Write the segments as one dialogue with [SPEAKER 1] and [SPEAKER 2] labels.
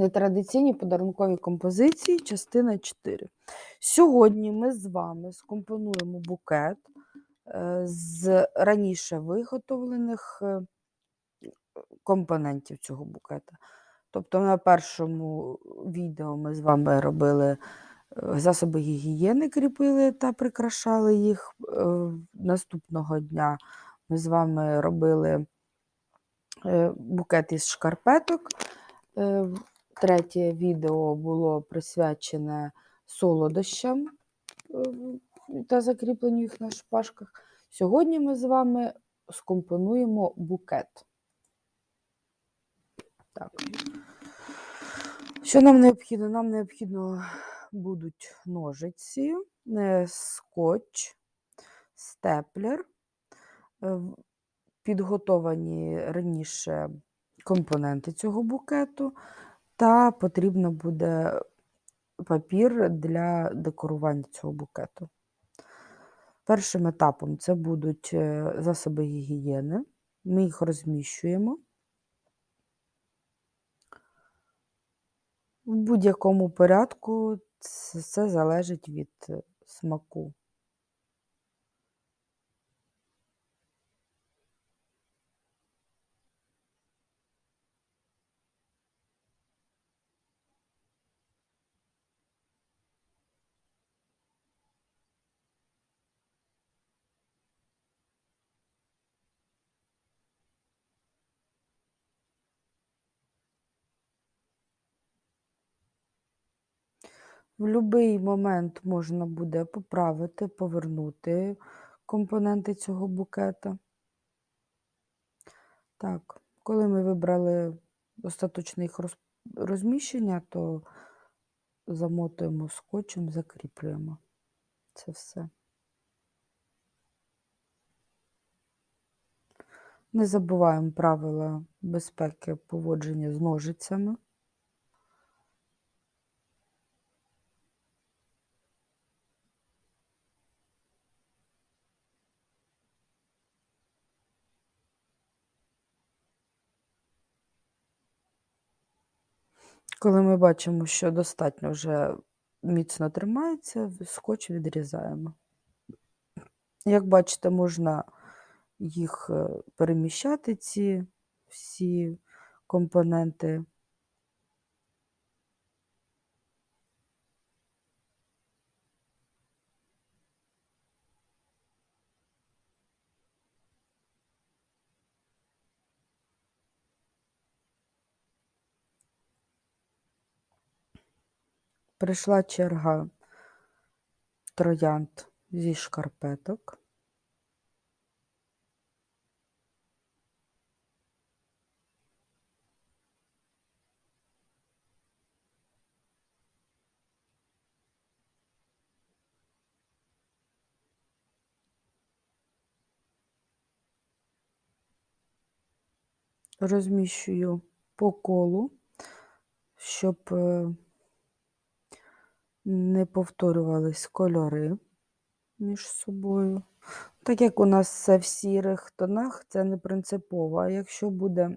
[SPEAKER 1] Нетрадиційні подарункові композиції, частина 4. Сьогодні ми з вами скомпонуємо букет е, з раніше виготовлених е, компонентів цього букета. Тобто на першому відео ми з вами робили е, засоби гігієни, кріпили та прикрашали їх. Наступного дня ми з вами робили букет із шкарпеток. Третє відео було присвячене солодощам е, та закріпленню їх на шпажках. Сьогодні ми з вами скомпонуємо букет. Так. Що нам необхідно? Нам необхідно будуть ножиці, е, скотч, степлер, е, підготовані раніше компоненти цього букету, та потрібно буде папір для декорування цього букету. Першим етапом це будуть е, засоби гігієни. Ми їх розміщуємо. В будь-якому порядку це залежить від е, смаку. В будь-який момент можна буде поправити, повернути компоненти цього букета. Так, коли ми вибрали остаточне їх розміщення, то замотуємо скотчем, закріплюємо. Це все. Не забуваємо правила безпеки поводження з ножицями. Коли ми бачимо, що достатньо вже міцно тримається, скотч відрізаємо. Як бачите, можна їх е, переміщати, ці всі компоненти. Прийшла черга троянд зі шкарпеток. Розміщую по колу, щоб е, не повторювались кольори між собою. Так як у нас все в сірих тонах, це не принципово. А якщо буде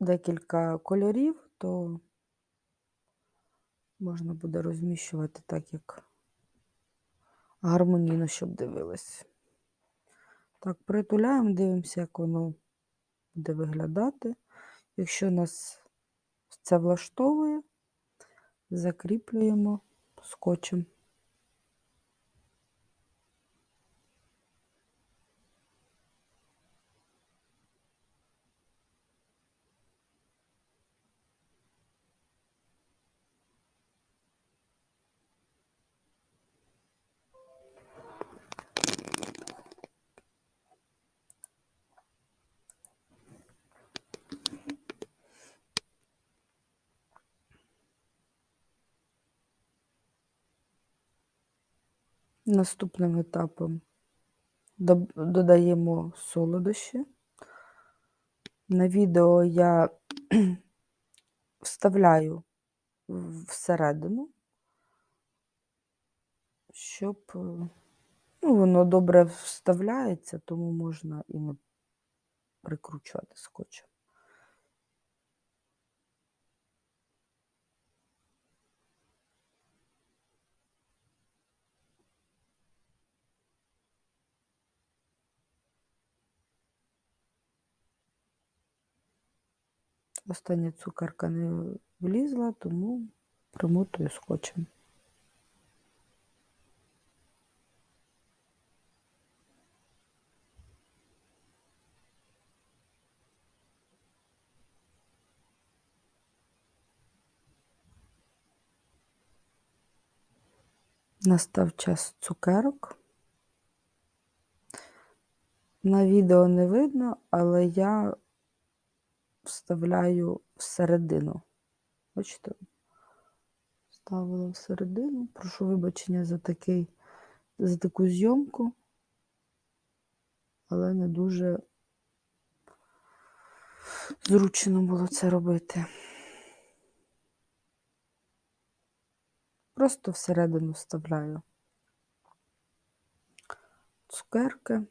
[SPEAKER 1] декілька кольорів, то можна буде розміщувати так, як гармонійно, щоб дивилось. Так, притуляємо, дивимося, як воно буде виглядати. Якщо нас це влаштовує, закріплюємо скотчем. Наступним етапом додаємо солодощі. На відео я вставляю всередину, щоб ну, воно добре вставляється, тому можна і не прикручувати скотчем. Остання цукерка не влізла, тому примотую скотчем. Настав час цукерок. На відео не видно, але я вставляю всередину. Бачите? Вставила всередину. Прошу вибачення за такий, за таку зйомку, але не дуже зручно було це робити. Просто всередину вставляю цукерки.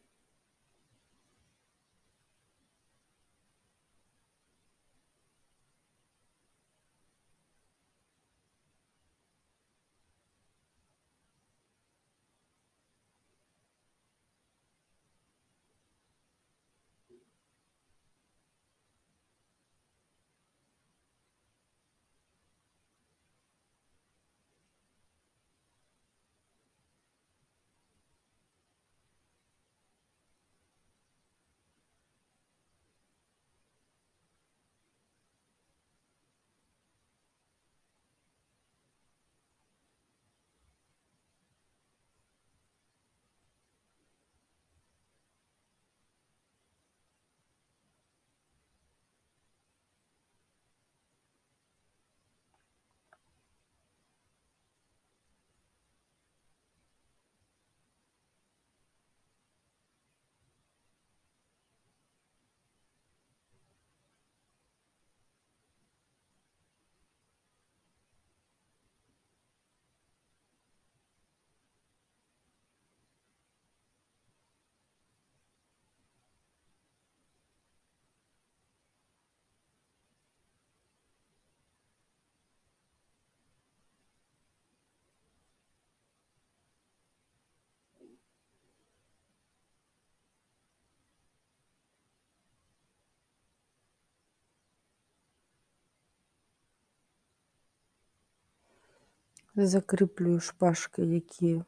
[SPEAKER 1] Закріплюю шпажки, які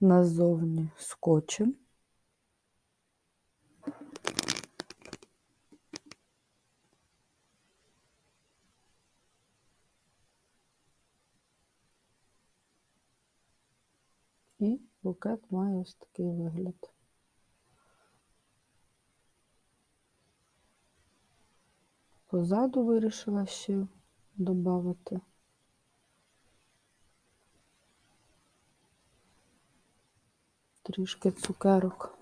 [SPEAKER 1] назовні скотчем. І букет має ось такий вигляд. Позаду вирішила ще додати. Трішки цукерок.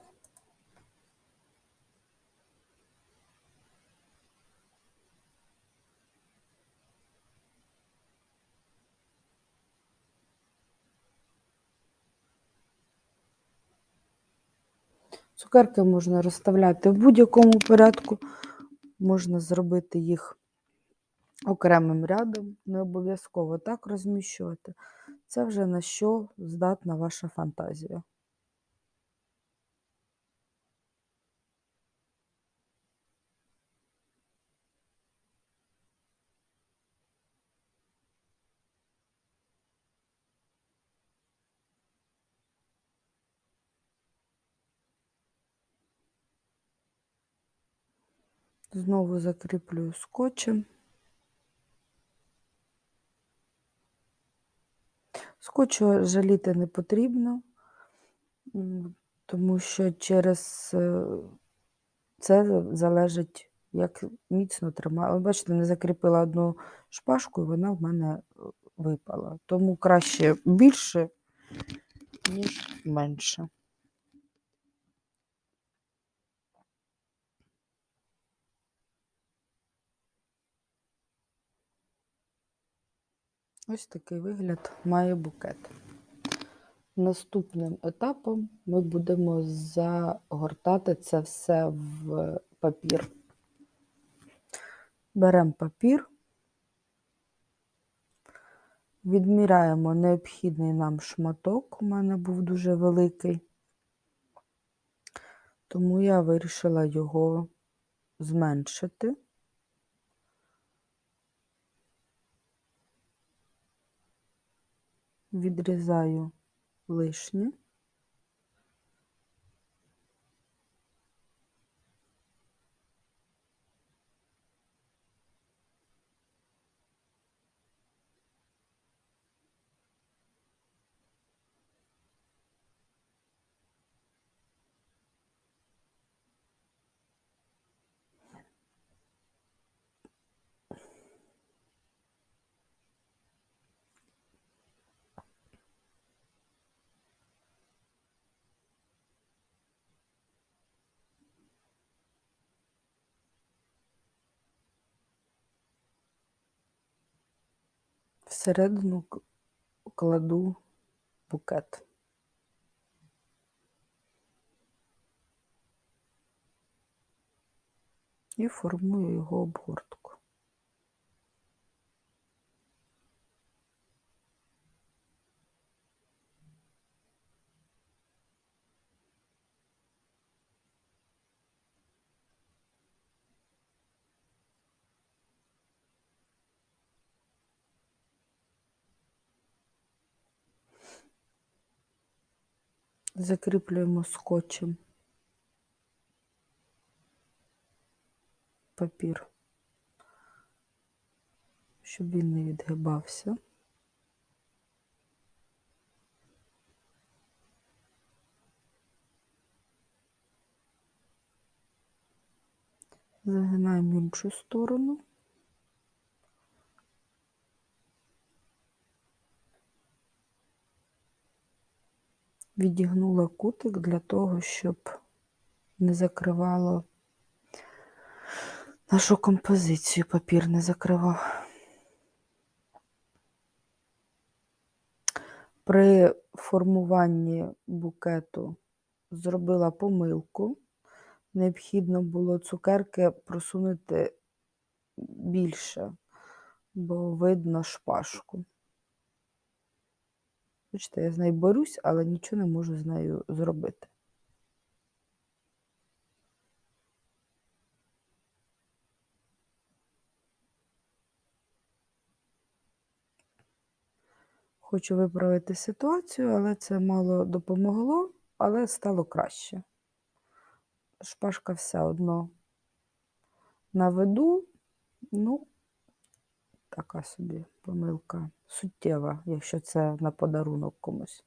[SPEAKER 1] Цукерки можна розставляти в будь-якому порядку, можна зробити їх окремим рядом, не обов'язково так розміщувати. Це вже на що здатна ваша фантазія. Знову закріплюю скотчем. Скотчу жаліти не потрібно, тому що через е, це залежить, як міцно тримаю. Бачите, не закріпила одну шпажку, і вона в мене е, випала. Тому краще більше, ніж менше. Ось такий вигляд має букет. Наступним етапом ми будемо загортати це все в папір. Беремо папір, відміряємо необхідний нам шматок, у мене був дуже великий, тому я вирішила його зменшити. Відрізаю лишнє. Всередину кладу букет. І формую його обгортку. Закріплюємо скотчем папір, щоб він не відгибався. Загинаємо в іншу сторону. Відігнула кутик для того, щоб не закривало нашу композицію, папір не закривав. При формуванні букету зробила помилку. Необхідно було цукерки просунути більше, бо видно шпажку. Бачите, я з нею борюсь, але нічого не можу з нею зробити. Хочу виправити ситуацію, але це мало допомогло, але стало краще. Шпажка все одно на виду, ну, така собі помилка суттєва, якщо це на подарунок комусь.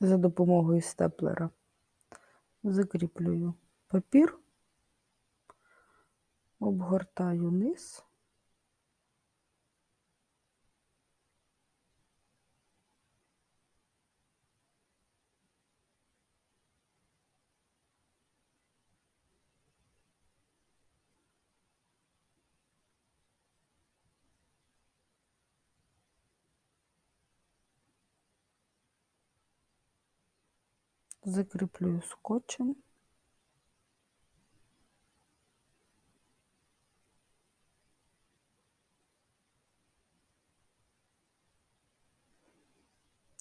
[SPEAKER 1] За допомогою степлера закріплюю папір, обгортаю низ. Закріплюю скотчем.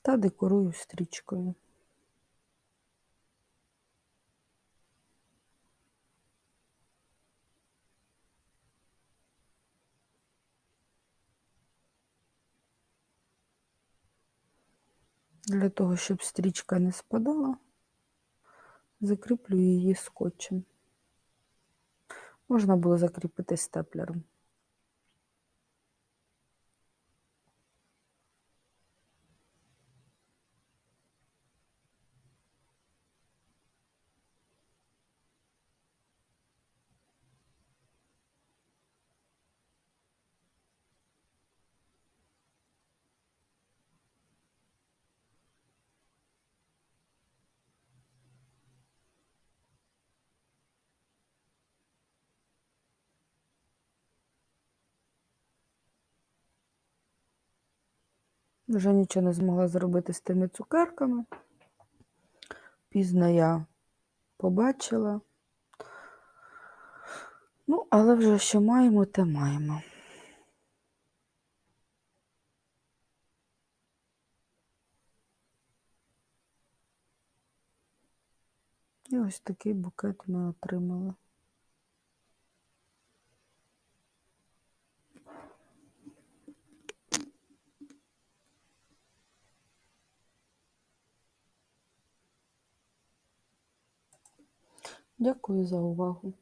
[SPEAKER 1] Та декорую стрічкою. Для того, щоб стрічка не спадала, закріплюю її скотчем. Можна було закріпити степлером. Вже нічого не змогла зробити з тими цукерками. Пізно я побачила. Ну, але вже що маємо, те маємо. І ось такий букет ми отримали. Дякую за увагу.